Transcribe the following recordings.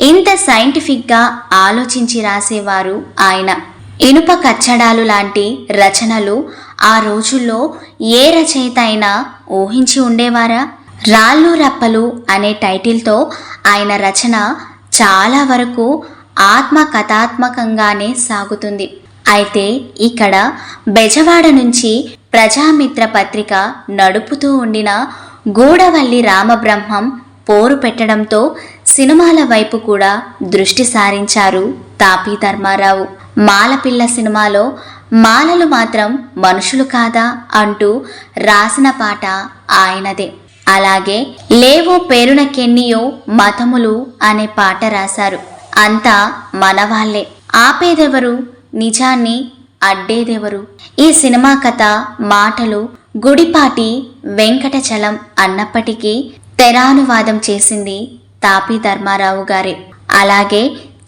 ఇంత సైంటిఫిక్గా ఆలోచించి రాసేవారు ఆయన. ఇనుప కచ్చడాలు లాంటి రచనలు ఆ రోజుల్లో ఏ రచయిత అయినా ఊహించి ఉండేవారా? రాళ్ళు రప్పలు అనే టైటిల్తో ఆయన రచన చాలా వరకు ఆత్మకథాత్మకంగానే సాగుతుంది. అయితే ఇక్కడ బెజవాడ నుంచి ప్రజామిత్ర పత్రిక నడుపుతూ ఉండిన గూడవల్లి రామబ్రహ్మం పోరు పెట్టడంతో సినిమాల వైపు కూడా దృష్టి సారించారు తాపీ ధర్మారావు. మాలపిల్ల సినిమాలో మాలలు మాత్రం మనుషులు కాదా అంటూ రాసిన పాట ఆయనదే. అలాగే లేవో పేరునకెన్నియో మతములు అనే పాట రాశారు. అంతా మనవాళ్ళే. ఆపేదెవరు? నిజాన్ని అడ్డేదెవరు? ఈ సినిమా కథ మాటలు గుడిపాటి వెంకటచలం అన్నప్పటికీ తెరానువాదం చేసింది తాపి ధర్మారావు గారే. అలాగే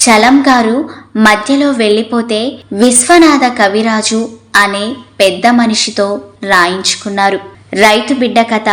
చలం గారు మధ్యలో వెళ్ళిపోతే విశ్వనాథ కవిరాజు అనే పెద్ద మనిషితో రాయించుకున్నారు. రైతు బిడ్డ కథ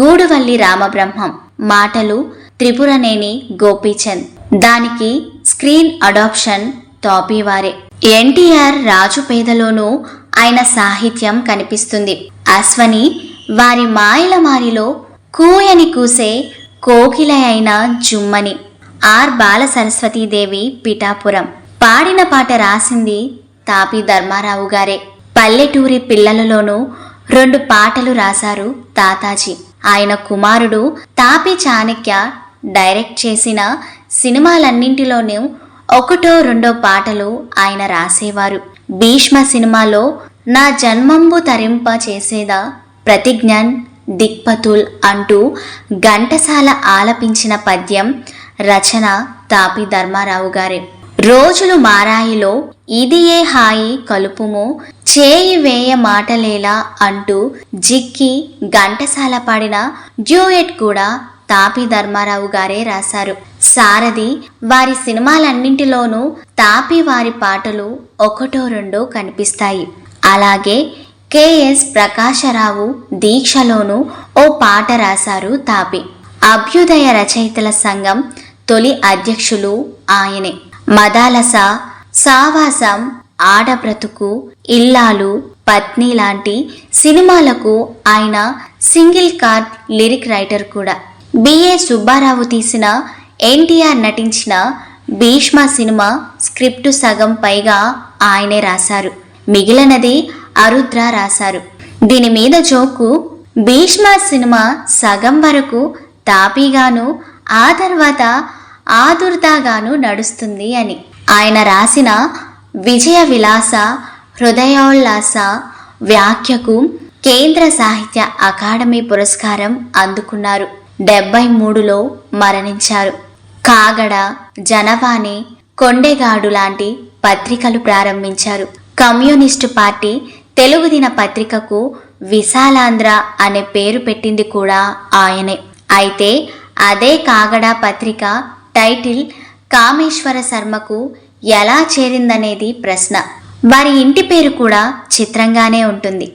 గూడువల్లి రామబ్రహ్మం. మాటలు త్రిపురనేని గోపీచంద్. దానికి స్క్రీన్ అడాప్షన్ తాపీవారే ఎన్టీఆర్ రాజు పేదలోనూ ఆయన సాహిత్యం కనిపిస్తుంది. అశ్వని వారి మాయల మారిలో కూయని కూసే కోకిల అయిన జుమ్మని. ఆర్. బాల సరస్వతీదేవి పిఠాపురం. పాడిన పాట రాసింది తాపి ధర్మారావు గారే. పల్లెటూరి పిల్లలలోనూ రెండు పాటలు రాశారు తాతాజీ. ఆయన కుమారుడు తాపి చాణక్య డైరెక్ట్ చేసిన సినిమాలన్నింటిలోనూ ఒకటో రెండో పాటలు ఆయన రాసేవారు. భీష్మ సినిమాలో నా జన్మంబు తరింప చేసేదా ప్రతిజ్ఞన్ దిక్పతుల్ అంటూ ఘంటసాల ఆలపించిన పద్యం రచన తాపి ధర్మారావు గారే. రోజులు మారాయిలో ఇది ఏ హాయి కలుపుము చేయి వేయ మాటలేలా అంటూ జిక్కి ఘంటసాల పాడిన డ్యూయట్ కూడా తాపి ధర్మారావు గారే రాశారు. సారథి వారి సినిమాలన్నింటిలోనూ తాపి వారి పాటలు ఒకటో రెండో కనిపిస్తాయి. అలాగే కెఎస్ ప్రకాశరావు దీక్షలోనూ ఓ పాట రాశారు తాపి. అభ్యుదయ రచయితల సంఘం తొలి అధ్యక్షులు ఆయనే. మదాలస సావాసం ఆడబ్రతుకు ఇల్లాలు పత్ని లాంటి సినిమాలకు ఆయన సింగిల్ కార్డ్ లిరిక్ రైటర్ కూడా. బిఏ సుబ్బారావు తీసిన ఎన్టీఆర్ నటించిన భీష్మ సినిమా స్క్రిప్టు సగం పైగా ఆయనే రాశారు. మిగిలినది అరుద్ర రాశారు. దీని మీద జోకు భీష్మ సినిమా సగం వరకు తాపీగాను ఆ తర్వాత ఆదుర్దాగాను నడుస్తుంది అని. ఆయన రాసిన విజయ విలాస హృదయోల్లాస వ్యాఖ్యకు కేంద్ర సాహిత్య అకాడమీ పురస్కారం అందుకున్నారు. డెబ్బై మూడులో మరణించారు. కాగడ జనవాణి కొండెగాడు లాంటి పత్రికలు ప్రారంభించారు. కమ్యూనిస్టు పార్టీ తెలుగు దిన పత్రికకు విశాలాంధ్ర అనే పేరు పెట్టింది కూడా ఆయనే. అయితే అదే కాగడ పత్రిక టైటిల్ కామేశ్వర శర్మకు ఎలా చేరిందనేది ప్రశ్న. వారి ఇంటి పేరు కూడా చిత్రంగానే ఉంటుంది.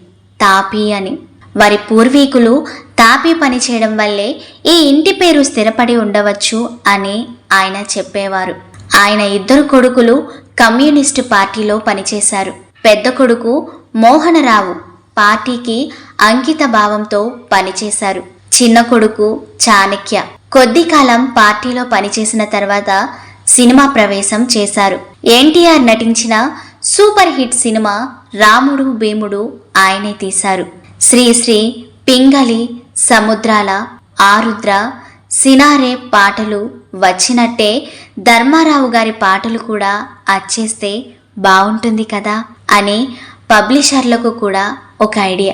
తాపీ అని. వారి పూర్వీకులు తాపీ పని చేయడం వల్లే ఈ ఇంటి పేరు స్థిరపడి ఉండవచ్చు అని ఆయన చెప్పేవారు. ఆయన ఇద్దరు కొడుకులు కమ్యూనిస్టు పార్టీలో పనిచేశారు. పెద్ద కొడుకు మోహనరావు పార్టీకి అంకిత భావంతో పనిచేశారు. చిన్న కొడుకు చాణక్య. కొద్ది కాలం పార్టీలో పనిచేసిన తర్వాత సినిమా ప్రవేశం చేశారు. ఎన్టీఆర్ నటించిన సూపర్ హిట్ సినిమా రాముడు భీముడు ఆయనే తీశారు. శ్రీశ్రీ పింగళి సముద్రాల ఆరుద్ర సినారే పాటలు వచ్చినట్టే ధర్మారావు గారి పాటలు కూడా అచ్చేస్తే బాగుంటుంది కదా అని పబ్లిషర్లకు కూడా ఒక ఐడియా.